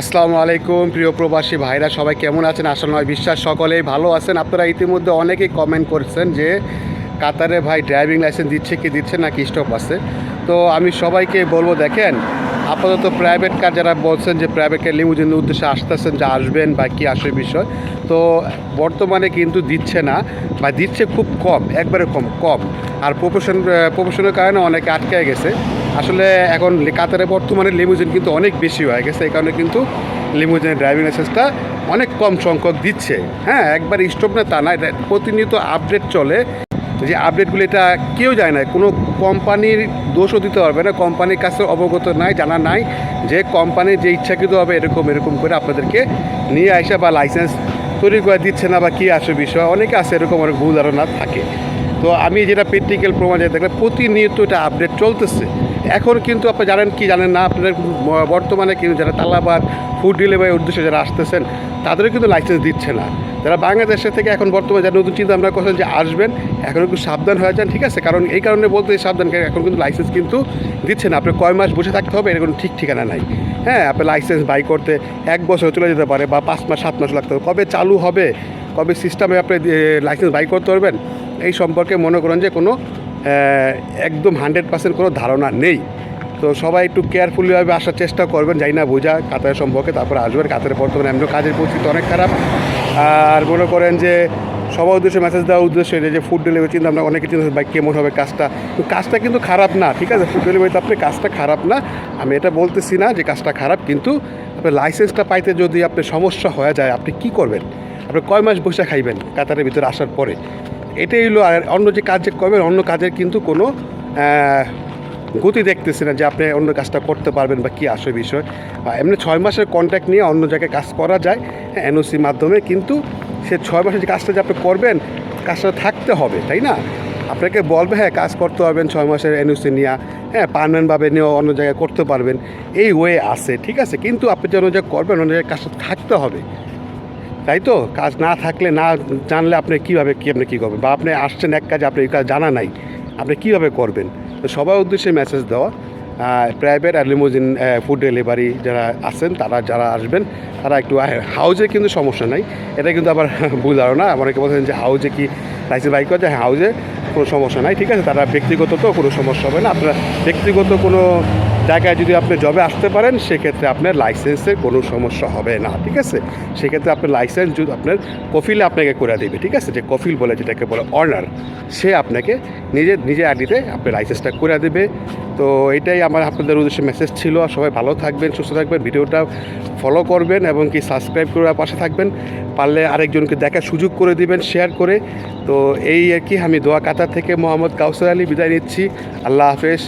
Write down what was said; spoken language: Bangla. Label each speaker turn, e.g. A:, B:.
A: আসসালামু আলাইকুম, প্রিয় প্রবাসী ভাইরা, সবাই কেমন আছেন? আসল নয়, বিশ্বাস সকলেই ভালো আছেন। আপনারা ইতিমধ্যে অনেকেই কমেন্ট করছেন যে, কাতারে ভাই ড্রাইভিং লাইসেন্স দিচ্ছে কি দিচ্ছে নাকি স্টপ আছে? তো আমি সবাইকে বলব, দেখেন, আপাতত প্রাইভেট কার যারা বলছেন যে প্রাইভেট কার লিমুজিনের উদ্দেশ্যে আসতেছেন, যে আসবেন বা কী আসবে বিষয়, তো বর্তমানে কিন্তু দিচ্ছে না, বা দিচ্ছে খুব কম, একবারে কম কম। আর প্রফেশন প্রফেশনের কারণে অনেকে আটকে গেছে। আসলে এখন কাতারে বর্তমানে লিমুজিন কিন্তু অনেক বেশি হয়ে গেছে, এই কারণে কিন্তু লিমুজিনের ড্রাইভিং লাইসেন্সটা অনেক কম সংখ্যক দিচ্ছে। হ্যাঁ একবার স্টপ না, তা না, এটা প্রতিনিয়ত আপডেট চলে। যে আপডেটগুলো এটা কেউ যায় না, কোনো কোম্পানির দোষও দিতে পারবে না কোম্পানির কাছে অবগত নাই, জানা নাই যে কোম্পানি যে ইচ্ছাকৃত হবে, এরকম এরকম করে আপনাদেরকে নিয়ে আসা বা লাইসেন্স তৈরি করে দিচ্ছে না বা কী আসে বিষয়, অনেকে আছে এরকম, অনেক ভুল ধারণা থাকে। তো আমি যেটা প্র্যাকটিক্যাল প্রমাণ যেটা দেখলাম প্রতিনিয়ত এটা আপডেট চলতেছে। এখন কিন্তু আপনি জানেন কি জানেন না, আপনাদের বর্তমানে কিন্তু যারা তালাবাদ ফুড ডেলিভারি উদ্দেশ্যে যারা আসতেছেন, তাদেরও কিন্তু লাইসেন্স দিচ্ছে না। যারা বাংলাদেশের থেকে এখন বর্তমানে যারা নতুন চিন্তা ভাবনা করছেন যে আসবেন, এখন একটু সাবধান হয়ে যান, ঠিক আছে? কারণ এই কারণে বলতে সাবধান এখন কিন্তু লাইসেন্স কিন্তু দিচ্ছে না। আপনি কয় মাস বসে থাকতে হবে এরকম ঠিক ঠিকানা নাই। হ্যাঁ আপনার লাইসেন্স বাই করতে এক বছর চলে যেতে পারে বা পাঁচ মাস, সাত মাস লাগতে হবে। কবে চালু হবে, কবে সিস্টেমে আপনি লাইসেন্স বাই করতে পারবেন এই সম্পর্কে মনে করেন যে কোনো একদম হান্ড্রেড পার্সেন্ট কোনো ধারণা নেই। তো সবাই একটু কেয়ারফুলিভাবে আসার চেষ্টা করবেন যাই না বোঝা কাতারের সম্পর্কে, তারপর আসবেন, কাতারে বর্তমানে এমন কাজের পরিস্থিতি অনেক খারাপ। আর মনে করেন যে সবার উদ্দেশ্যে মেসেজ দেওয়ার উদ্দেশ্য যে ফুড ডেলিভারি চিন্তা আমরা অনেকে চিন্তা বা কেমন হবে কাজটা? তো কাজটা কিন্তু খারাপ না, ঠিক আছে? ফুড ডেলিভারিতে আপনি কাজটা খারাপ না। আমি এটা বলতেছি না যে কাজটা খারাপ, কিন্তু আপনার লাইসেন্সটা পাইতে যদি আপনার সমস্যা হয়ে যায়, আপনি কি করবেন? আপনি কয় মাস বসে খাইবেন কাতারের ভিতরে আসার পরে? এটাই হলো আর অন্য যে কাজ করবেন অন্য কাজের কিন্তু কোনো গতি দেখতেছি না যে আপনি অন্য কাজটা করতে পারবেন বা কী আসে বিষয়। এমনি ছয় মাসের কন্ট্যাক্ট নিয়ে অন্য জায়গায় কাজ করা যায় এনওসির মাধ্যমে, কিন্তু সে ছয় মাসের যে কাজটা যে আপনি করবেন, কাজটা থাকতে হবে, তাই না? আপনাকে বলবে হ্যাঁ কাজ করতে পারবেন ছয় মাসের এনওসি নিয়ে হ্যাঁ পারমানেন্টভাবে নিয়েও অন্য জায়গায় করতে পারবেন। এই ওয়ে আছে, ঠিক আছে? কিন্তু আপনি যে অন্য জায়গায় করবেন, অন্য জায়গায় কাজটা থাকতে হবে। তাই তো? কাজ না থাকলে না জানলে আপনি কীভাবে কী আপনি কী করবেন? বা আপনি আসছেন এক কাজ আপনি এই কাজ জানা নাই, আপনি কীভাবে করবেন? তো সবার উদ্দেশ্যে মেসেজ দেওয়া। প্রাইভেট আর লিমোজিন ফুড ডেলিভারি যারা আছেন, তারা যারা আসবেন, তারা একটু হাউজে কিন্তু সমস্যা নাই। এটা কিন্তু আবার ভুল ধারণা। অনেকে বলছেন যে হাউজে কি লাইসেন্স বাইক করে হ্যাঁ হাউজে কোনো সমস্যা নাই, ঠিক আছে? তারা ব্যক্তিগত তো কোনো সমস্যা হবে না। আপনার ব্যক্তিগত কোনো জায়গায় যদি আপনি জবে আসতে পারেন, সেক্ষেত্রে আপনার লাইসেন্সের কোনো সমস্যা হবে না, ঠিক আছে? সেক্ষেত্রে আপনার লাইসেন্স যদি আপনার কফিলে আপনাকে করে দেবে, ঠিক আছে? যে কফিল বলে, যেটাকে বলে অনার সে আপনাকে নিজে নিজে আইডিতে আপনার লাইসেন্সটা করে দেবে। তো এটাই আমার আপনাদের উদ্দেশ্যে মেসেজ ছিল। আর সবাই ভালো থাকবেন, সুস্থ থাকবেন, ভিডিওটা ফলো করবেন এবং কি সাবস্ক্রাইব করে পাশে থাকবেন। পারলে আরেকজনকে দেখার সুযোগ করে দিবেন শেয়ার করে। তো এই আর কি, আমি দোয়া কাতার থেকে মোহাম্মদ কাউসার আলী বিদায় নিচ্ছি। আল্লাহ হাফেজ।